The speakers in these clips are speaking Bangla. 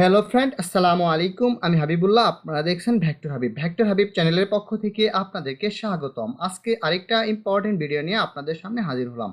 হ্যালো ফ্রেন্ড আসসালামু আলাইকুম আমি হাবিবুল্লাহ, আপনারা দেখছেন ভ্যাক্টর হাবিব ভ্যাক্টর হাবিব চ্যানেলের পক্ষ থেকে আপনাদেরকে স্বাগতম। আজকে আরেকটা ইম্পর্টেন্ট ভিডিও নিয়ে আপনাদের সামনে হাজির হলাম।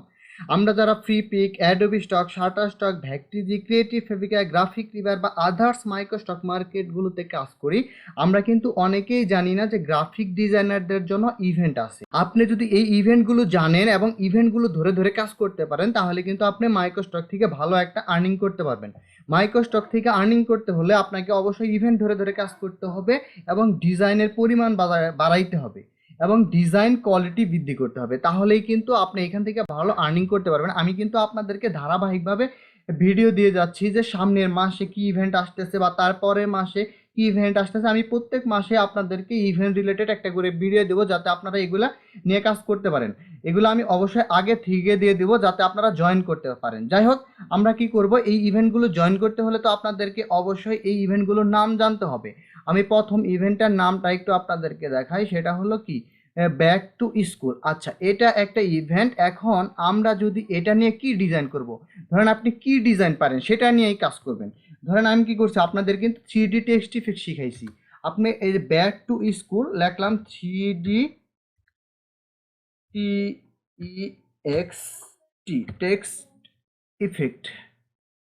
আমরা যারা Freepik Adobe Stock Shutterstock Vecteezy creative Fabrica GraphicRiver বা আদার্স মাইক্রো স্টক মার্কেটগুলোতে কাজ করি, আমরা কিন্তু অনেকেই জানি না যে গ্রাফিক ডিজাইনারদের জন্য ইভেন্ট আছে। আপনি যদি এই ইভেন্টগুলো জানেন এবং ইভেন্টগুলো ধরে ধরে কাজ করতে পারেন, তাহলে কিন্তু আপনি মাইক্রো স্টক থেকে ভালো একটা আর্নিং করতে পারবেন। মাইক্রো স্টক থেকে আর্নিং করতে হলে আপনাকে অবশ্যই ইভেন্ট ধরে ধরে কাজ করতে হবে এবং ডিজাইনের পরিমাণ বাড়া- বাড়াইতে হবে। এবং ডিজাইন কোয়ালিটি বৃদ্ধি করতে হবে। তাহলেই কিন্তু আপনি এখান থেকে ভালো আর্নিং করতে পারবেন। আমি কিন্তু আপনাদেরকে ধারাবাহিকভাবে ভিডিও দিয়ে যাচ্ছি যে সামনের মাসে কি ইভেন্ট আসতেছে বা তারপরের মাসে কি ইভেন্ট আসতেছে। আমি প্রত্যেক মাসে আপনাদেরকে ইভেন্ট রিলেটেড একটা করে ভিডিও দেবো যাতে আপনারা এগুলা নিয়ে কাজ করতে পারেন। এগুলো আমি অবশ্যই আগে থেকে দিয়ে দেবো যাতে আপনারা জয়েন করতে পারেন। যাই হোক, আমরা কি করব? এই ইভেন্টগুলো জয়েন করতে হলে তো আপনাদেরকে অবশ্যই এই ইভেন্টগুলোর নাম জানতে হবে। আমি প্রথম ইভেন্টটার নামটা একটু আপনাদেরকে দেখাই, সেটা হলো কি? ব্যাক টু স্কুল আচ্ছা এটা একটা ইভেন্ট এখন আমরা যদি এটা নিয়ে কি ডিজাইন করব? ধরেন আপনি কি ডিজাইন পারেন, সেটা নিয়েই কাজ করবেন। ধরেন আমি কি করছি, আপনাদের কিন্তু থ্রি ডি টেক্সট ইফেক্ট শিখাইছি। আপনি এই যে back to school লেখলাম three D T E X T text effect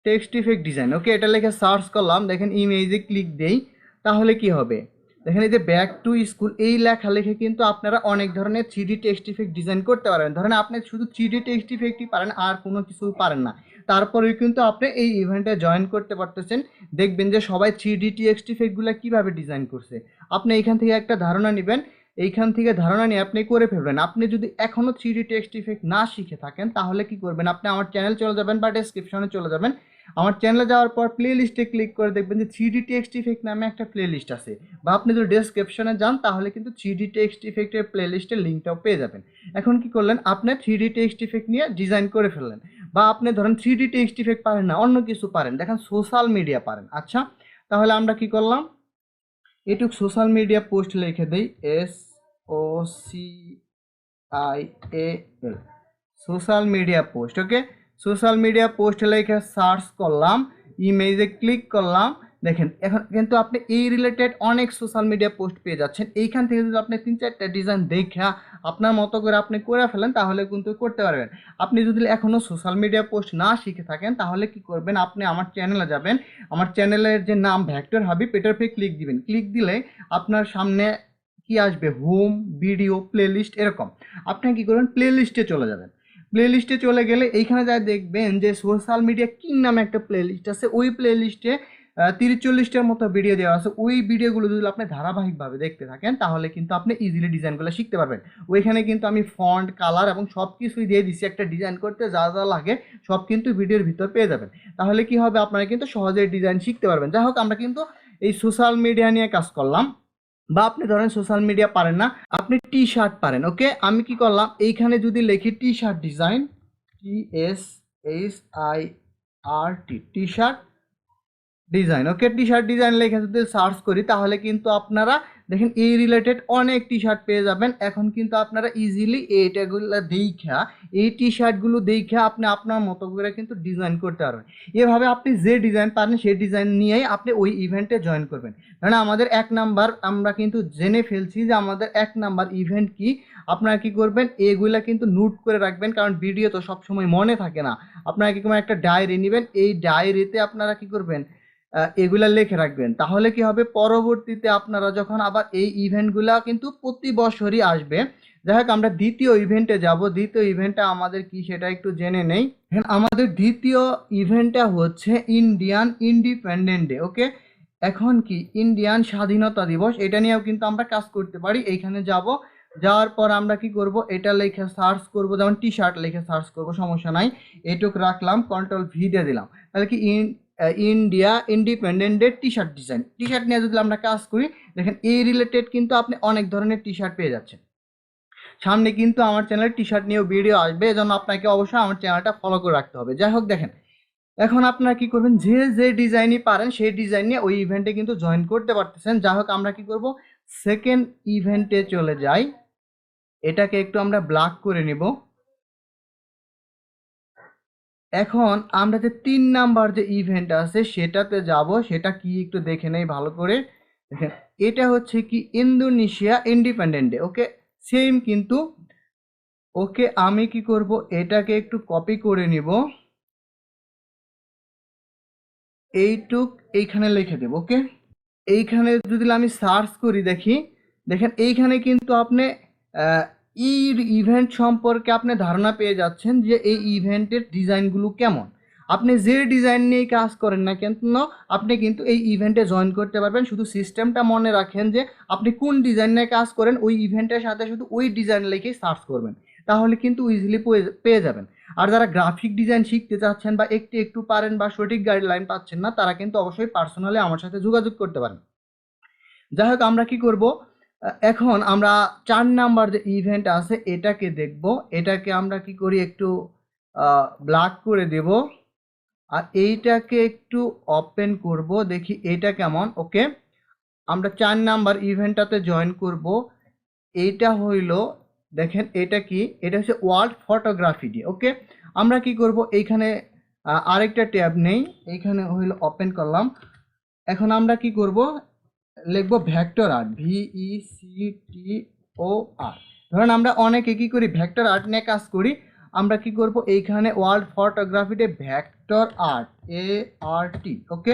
text effect design okay এটা লেখে সার্চ করলাম, দেখেন ইমেজে ক্লিক দেই। তাহলে কি হবে? দেখেন এই যে ব্যাক টু স্কুল এই লেখা লেখে কিন্তু আপনারা অনেক ধরনের three D text effect design করতে পারেন ধরেন আপনি শুধু থ্রি ডি টেক্সট ইফেক্টই পারেন, আর কোনো কিছু পারেন না। তারপরেও কিন্তু আপনি এই ইভেন্টে জয়েন করতে পারতেছেন। দেখবেন যে সবাই থ্রি ডি টেক্সট ইফেক্টগুলো কীভাবে ডিজাইন করছে। আপনি এখান থেকে একটা ধারণা নেবেন। এইখান থেকে ধারণা নিয়ে আপনি করে ফেলবেন। আপনি যদি এখনও থ্রি ডি টেক্সট ইফেক্ট না শিখে থাকেন, তাহলে কি করবেন? আপনি আমার চ্যানেল চলে যাবেন বা ডেসক্রিপশনে চলে যাবেন। আমার চ্যানেলে যাওয়ার পর প্লে লিস্টে ক্লিক করে দেখবেন যে থ্রি ডি টেক্সট ইফেক্ট নামে একটা প্লে লিস্ট আছে। বা আপনি যদি ডেসক্রিপশনে যান, তাহলে কিন্তু থ্রি ডি টেক্সট ইফেক্টের প্লে লিস্টের লিঙ্কটাও পেয়ে যাবেন। এখন কি করলেন? আপনি থ্রি ডি টেক্সট ইফেক্ট নিয়ে ডিজাইন করে ফেললেন। বা আপনি ধরেন থ্রি ডি টেক্সট ইফেক্ট পারেন না, অন্য কিছু পারেন। দেখেন সোশ্যাল মিডিয়া পারেন। আচ্ছা তাহলে আমরা কি করলাম? এটুক সোশ্যাল মিডিয়া পোস্ট লিখে দেই। S O C I A L social media post okay social media post লিখে সার্চ করলাম, ইমেজে ক্লিক করলাম, দেখেন, এখন কিন্তু আপনি এই রিলেটেড অনেক সোশ্যাল মিডিয়া পোস্ট পেয়ে যাচ্ছেন। এইখান থেকে যদি আপনি তিন চারটা ডিজাইন দেখা আপনার মতো করে আপনি করে ফেলেন, তাহলে কিন্তু করতে পারবেন। আপনি যদি এখনও সোশ্যাল মিডিয়া পোস্ট না শিখে থাকেন, তাহলে কি করবেন? আপনি আমার চ্যানেলে যাবেন। আমার চ্যানেলের যে নাম ভ্যাক্টর হাবিব, এটার উপরে ক্লিক দিবেন। ক্লিক দিলে আপনার সামনে কি আসবে? হোম ভিডিও প্লেলিস্ট এরকম। আপনি কি করবেন? প্লেলিস্টে চলে যাবেন। প্লেলিস্টে চলে গেলে এইখানে যা দেখবেন যে সোশ্যাল মিডিয়া কিং নামে একটা প্লেলিস্ট আছে। ওই প্লেলিস্টে তিরিশ চল্লিশটার মতো ভিডিও দেওয়া আছে। ওই ভিডিওগুলো যদি আপনি ধারাবাহিকভাবে দেখতে থাকেন, তাহলে কিন্তু আপনি ইজিলি ডিজাইনগুলো শিখতে পারবেন। ওইখানে কিন্তু আমি ফন্ট কালার এবং সব কিছুই দিয়ে দিচ্ছি একটা ডিজাইন করতে, যা যা লাগে সব কিন্তু ভিডিওর ভিতর পেয়ে যাবেন। তাহলে কি হবে? আপনারা কিন্তু সহজে ডিজাইন শিখতে পারবেন। যাই হোক, আমরা কিন্তু এই সোশ্যাল মিডিয়া নিয়ে কাজ করলাম। বা আপনি ধরেন সোশ্যাল মিডিয়া পারেন না, আপনি টি শার্ট পারেন ওকে আমি কি করলাম? এইখানে যদি লিখি T shirt design T S H I R T T shirt design, okay? T shirt design লিখে যদি সার্চ করি, তাহলে কিন্তু আপনারা দেখেন এই রিলেটেড অনেক টি শার্ট পেয়ে যাবেন। এখন কিন্তু আপনারা ইজিলি এইটাগুলো দেখা এই টি শার্টগুলো দেখা আপনি আপনার মতো করে কিন্তু ডিজাইন করতে পারবেন। এভাবে আপনি যে ডিজাইন পারেন সেই ডিজাইন নিয়েই আপনি ওই ইভেন্টে জয়েন করবেন। কারণ আমাদের এক নাম্বার আমরা কিন্তু জেনে ফেলছি যে আমাদের এক নাম্বার ইভেন্ট কি। আপনারা কি করবেন? এগুলা কিন্তু নোট করে রাখবেন, কারণ ভিডিও তো সবসময় মনে থাকে না। আপনারা কি করবেন একটা ডায়েরি নেবেন, এই ডায়েরিতে আপনারা কি করবেন? এগুলা লিখে রাখবেন। তাহলে কি হবে? পরবর্তীতে আপনারা যখন আবার এই ইভেন্টগুলা কিন্তু প্রতি বছরই আসবে। যাই হোক, আমরা দ্বিতীয় ইভেন্টে যাব। দ্বিতীয় ইভেন্টটা আমাদের কি সেটা একটু জেনে নেই। আমাদের দ্বিতীয় ইভেন্টটা হচ্ছে ইন্ডিয়ান ইন্ডিপেন্ডেন্ট ডে ওকে এখন কি? ইন্ডিয়ান স্বাধীনতা দিবস, এটা নিয়েও কিন্তু আমরা কাজ করতে পারি। এইখানে যাব। যাওয়ার পর আমরা কি করব? এটা লিখে সার্চ করব। যেমন টি শার্ট লিখে সার্চ করব, সমস্যা নাই। এটুক রাখলাম কন্ট্রোল ভি দিয়ে দিলাম। তাহলে কি India independent day T shirt design T shirt নিয়ে যদি আমরা কাজ করি, দেখেন এই রিলেটেড কিন্তু আপনি অনেক ধরনের টি শার্ট পেয়ে যাচ্ছেন। সামনে কিন্তু আমার চ্যানেলে টি শার্ট নিয়েও ভিডিও আসবে, এজন্য আপনাকে অবশ্যই আমার চ্যানেলটা ফলো করে রাখতে হবে। যাই হোক, দেখেন, এখন আপনারা কি করবেন? যে যে ডিজাইনই পারেন, সেই ডিজাইন নিয়ে ওই ইভেন্টে কিন্তু জয়েন করতে পারতেছেন। যাই হোক, আমরা কি করব? সেকেন্ড ইভেন্টে চলে যাই। এটাকে একটু আমরা ব্ল্যাক করে নিব। এখন আমরা যে তিন নাম্বার যে ইভেন্ট আছে, সেটাতে যাব। সেটা কি একটু দেখে নেই, ভালো করে। দেখেন, এটা হচ্ছে কি Indonesia independent day okay same কিন্তু ওকে আমি কি করব? এটাকে একটু কপি করে নিব। এইটুক এইখানে লিখে দেব ওকে এইখানে যদি আমি সার্চ করি দেখি, দেখেন, এইখানে কিন্তু আপনি ইভেন্ট সম্পর্কে আপনি ধারণা পেয়ে যাচ্ছেন যে এই ইভেন্টের ডিজাইনগুলো কেমন। আপনি যে ডিজাইন নিয়ে কাজ করেন না কেন আপনি কিন্তু এই ইভেন্টে জয়েন করতে পারবেন। শুধু সিস্টেমটা মনে রাখেন যে আপনি কোন ডিজাইন নিয়ে কাজ করেন, ওই ইভেন্টের সাথে শুধু ওই ডিজাইন লিখেই সার্চ করবেন। তাহলে কিন্তু ইজিলি পেয়ে যাবেন। আর যারা গ্রাফিক ডিজাইন শিখতে চাচ্ছেন বা একটু একটু পারেন বা সঠিক গাইডলাইন পাচ্ছেন না, তারা কিন্তু অবশ্যই পার্সোনালি আমার সাথে যোগাযোগ করতে পারেন। যাই হোক, আমরা কি করব? এখন আমরা চার নাম্বার যে ইভেন্ট আছে, এটাকে দেখব। এটাকে আমরা কি করি? একটু ব্ল্যাক করে দেব। আর এইটাকে একটু ওপেন করব। দেখি এটা কেমন। ওকে? আমরা চার নাম্বার ইভেন্টটাতে জয়েন করব। এইটা হইল, দেখেন এটা কি? এটা হচ্ছে ওয়ার্ল্ড ফটোগ্রাফি ডে ওকে? আমরা কি করব? এইখানে আরেকটা ট্যাব নেই। এইখানে হইল ওপেন করলাম। এখন আমরা কি করব? লিখব vector art V E C T O R ধরেন আমরা অনেকে কি করি, ভেক্টর আর্ট নিয়ে কাজ করি, আমরা কি করব, এইখানে ওয়ার্ল্ড ফটোগ্রাফিতে vector art A R T okay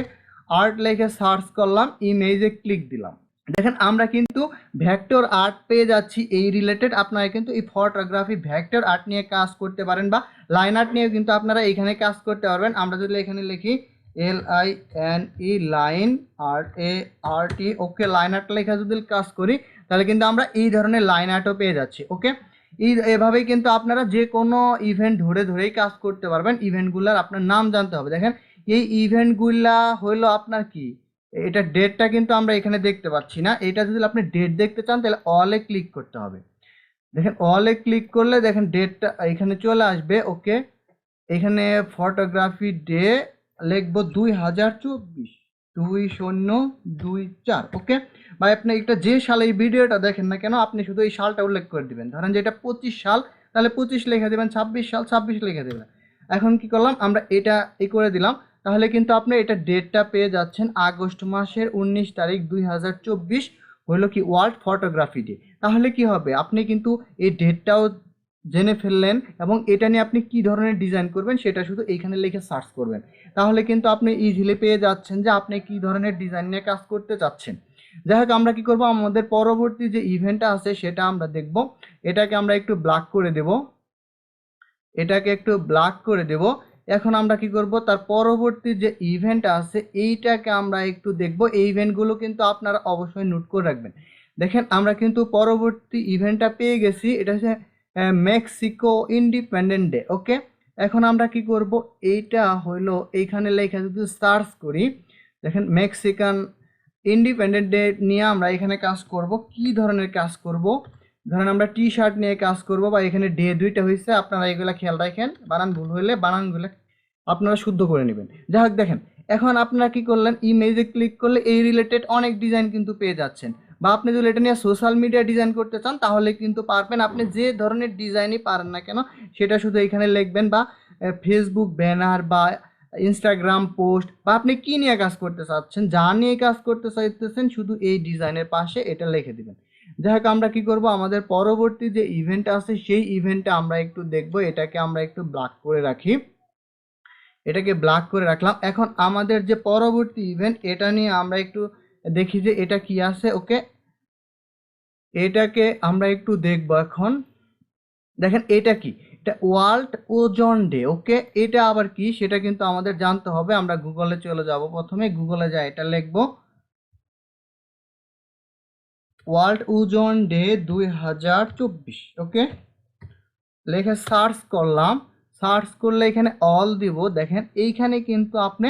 art লিখে সার্চ করলাম ইমেজে ক্লিক দিলাম। দেখেন, আমরা কিন্তু ভেক্টর আর্ট পেয়ে যাচ্ছি, এই রিলেটেড আপনারা কিন্তু এই ফটোগ্রাফি ভেক্টর আর্ট নিয়ে কাজ করতে পারেন বা লাইন আর্ট নিয়েও কিন্তু আপনারা এখানে কাজ করতে পারবেন। আমরা যদি এখানে লিখি L I N E line art A R T okay line art লেখা যদি কাজ করি, তাহলে কিন্তু আমরা এই ধরনের লাইন আর্টও পেয়ে যাচ্ছি ওকে এই এভাবেই কিন্তু আপনারা যে কোনো ইভেন্ট ধরে ধরেই কাজ করতে পারবেন ইভেন্টগুলোর আপনার নাম জানতে হবে। দেখেন, এই ইভেন্টগুলা হলো আপনার কি? এটা ডেটটা কিন্তু আমরা এখানে দেখতে পাচ্ছি না। এটা যদি আপনি ডেট দেখতে চান, তাহলে অলে ক্লিক করতে হবে। দেখেন অলে ক্লিক করলে দেখেন ডেটটা এখানে চলে আসবে ওকে এখানে ফটোগ্রাফি ডে লিখব দুই হাজার চব্বিশ, দুই শূন্য, দুই চার, ওকে? বা আপনি একটা যে সালে এই ভিডিওটা দেখেন না কেন, আপনি শুধু এই সালটা উল্লেখ করে দিবেন। ধরেন যে এটা পঁচিশ সাল, তাহলে পঁচিশ লিখে দেবেন, ছাব্বিশ সাল, ছাব্বিশ লিখে দেবেন। এখন কি করলাম, আমরা এটা এই করে দিলাম, তাহলে কিন্তু আপনি এটা ডেটটা পেয়ে যাচ্ছেন আগস্ট মাসের উনিশ তারিখ দুই হাজার চব্বিশ, হলো কি ওয়ার্ল্ড ফটোগ্রাফি ডে তাহলে কি হবে, আপনি কিন্তু এই ডেটটাও জেনে ফেললেন এবং এটা নিয়ে আপনি কি ধরনের ডিজাইন করবেন সেটা শুধু এইখানে লিখে সার্চ করবেন। তাহলে কিন্তু আপনি ইজিলি পেয়ে যাচ্ছেন যে আপনি কি ধরনের ডিজাইন নিয়ে কাজ করতে চাচ্ছেন। যাই হোক, আমরা কি করব? আমাদের পরবর্তী যে ইভেন্টটা আছে সেটা আমরা দেখব। এটাকে আমরা একটু ব্ল্যাক করে দেব। এটাকে একটু ব্ল্যাক করে দেব। এখন আমরা কি করব? তার পরবর্তী যে ইভেন্ট আছে এইটাকে আমরা একটু দেখব। এই ইভেন্টগুলো কিন্তু আপনারা অবশ্যই নোট করে রাখবেন। দেখেন, আমরা কিন্তু পরবর্তী ইভেন্টটা পেয়ে গেছি। এটা হচ্ছে মেক্সিকো ইন্ডিপেন্ডেন্ট ডে, ওকে? এখন আমরা কি করব? এইটা হইল, এইখানে লেখা যদি সার্চ করি, দেখেন মেক্সিকান ইন্ডিপেন্ডেন্ট ডে নিয়ে আমরা এখানে কাজ করব। কি ধরনের কাজ করব? ধরেন আমরা টি শার্ট নিয়ে কাজ করব বা এখানে ডে দুইটা হয়েছে আপনারা এগুলা খেয়াল রাখেন। বানান ভুল হইলে বানানগুলো আপনারা শুদ্ধ করে নেবেন। যাই হোক, দেখেন, এখন আপনারা কি করলেন? ইমেজে ক্লিক করলে এই রিলেটেড অনেক ডিজাইন কিন্তু পেয়ে যাচ্ছেন। বা আপনি যদি এটা নিয়ে সোশ্যাল মিডিয়া ডিজাইন করতে চান, তাহলে কিন্তু পারবেন। আপনি যে ধরনের ডিজাইনই পারেন না কেন, সেটা শুধু এখানে লিখবেন বা ফেসবুক ব্যানার বা ইনস্টাগ্রাম পোস্ট বা আপনি কী নিয়ে কাজ করতে চাচ্ছেন, যা নিয়ে কাজ করতে চাইতেছেন, শুধু এই ডিজাইনের পাশে এটা লিখে দিবেন। যাই হোক, আমরা কি করব? আমাদের পরবর্তী যে ইভেন্ট আছে, সেই ইভেন্টটা আমরা একটু দেখব, এটাকে আমরা একটু ব্ল্যাক করে রাখি। এটাকে ব্ল্যাক করে রাখলাম। এখন আমাদের যে পরবর্তী ইভেন্ট এটা নিয়ে আমরা একটু দেখি যে এটা কি আছে ওকে এটাকে আমরা একটু দেখব এখন। দেখেন, এটা কি? এটা ওয়ার্ল্ড ওজন ডে, ওকে? এটা আবার কি? সেটা কিন্তু আমাদের জানতে হবে। আমরা গুগলে চলে যাব প্রথমে। গুগলে যাই এটা লিখব। ওয়ার্ল্ড ওজন ডে দুই হাজার চব্বিশ, ওকে? লেখে সার্চ করলাম। সার্চ করলে এখানে অল দিব। দেখেন, এইখানে কিন্তু আপনি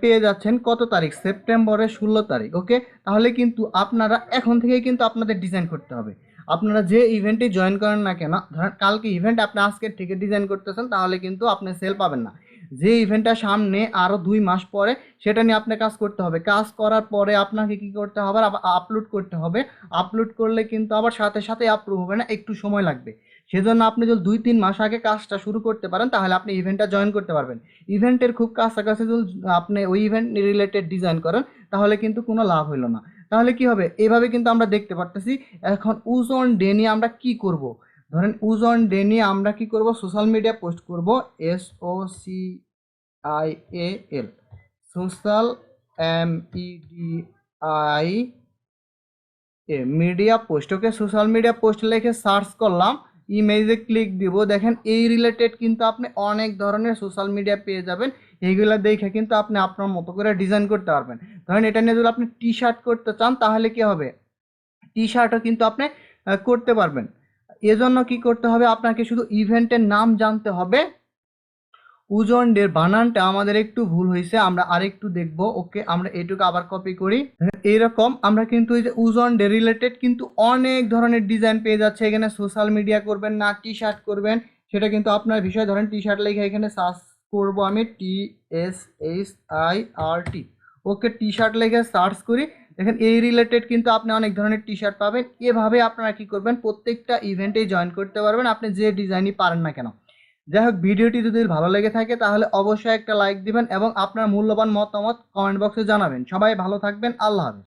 পেয়ে যাচ্ছেন কত তারিখ? সেপ্টেম্বরের ষোলো তারিখ ওকে তাহলে কিন্তু আপনারা এখন থেকেই কিন্তু আপনাদের ডিজাইন করতে হবে। আপনারা যে ইভেন্টে জয়েন করেন না কেন, ধরেন কালকে ইভেন্ট আপনি আজকের থেকে ডিজাইন করতেছেন, তাহলে কিন্তু আপনি সেল পাবেন না। যে ইভেন্টটা সামনে আরও দুই মাস পরে, সেটা নিয়ে আপনি কাজ করতে হবে। কাজ করার পরে আপনাকে কি করতে হবে? আপলোড করতে হবে। আপলোড করলে কিন্তু আবার সাথে সাথে আপলোড হবে না, একটু সময় লাগবে। সেজন্য আপনি যদি দুই, তিন মাস আগে কাজটা শুরু করতে পারেন, তাহলে আপনি ইভেন্টটা জয়েন করতে পারবেন। ইভেন্টের খুব কাছাকাছি যদি আপনি ওই ইভেন্ট রিলেটেড ডিজাইন করেন, তাহলে কিন্তু কোনো লাভ হলো না। তাহলে কি হবে? এভাবে কিন্তু আমরা দেখতে পারতেছি, এখন উজন ডে নিয়ে আমরা কি করব? ধরেন উজন ডে নিয়ে আমরা কি করব? সোশ্যাল মিডিয়া পোস্ট করব S O C I A L social M E D I A media post okay social media post লিখে সার্চ করলাম ইমেজে ক্লিক দিব। দেখেন, এই রিলেটেড কিন্তু আপনি অনেক ধরনের সোশ্যাল মিডিয়া পেয়ে যাবেন। এইগুলো দেখে কিন্তু আপনি আপনার মতো করে ডিজাইন করতে পারবেন। ধরেন, এটা নিয়ে যদি আপনি টি শার্ট করতে চান, তাহলে কি হবে? টি শার্টও কিন্তু আপনি করতে পারবেন। এজন্য কি করতে হবে? আপনাকে শুধু ইভেন্টের নাম জানতে হবে। উজন ডের বানানটা আমাদের একটু ভুল হয়েছে, আমরা আরেকটু দেখব, ওকে, আমরা এটুকু আবার কপি করি। এইরকম আমরা কিন্তু এই যে উজন ডে রিলেটেড কিন্তু অনেক ধরনের ডিজাইন পেয়ে যাচ্ছে, এখানে সোশ্যাল মিডিয়া করবেন না টি শার্ট করবেন, সেটা কিন্তু আপনার বিষয়। ধরেন টি শার্ট লেখে এখানে সার্চ করব আমি T S H I R T okay T shirt লেখে সার্চ করি। দেখেন, এই রিলেটেড কিন্তু আপনি অনেক ধরনের টি শার্ট পাবেন। এভাবে আপনারা কি করবেন, প্রত্যেকটা ইভেন্টে জয়েন করতে পারবেন, আপনি যে ডিজাইনই পারেন না কেন। যাই হোক, ভিডিওটি যদি ভালো লেগে থাকে, তাহলে অবশ্যই একটা লাইক দিবেন এবং আপনার মূল্যবান মতামত কমেন্ট বক্সে জানাবেন। সবাই ভালো থাকবেন, আল্লাহ হাফেজ।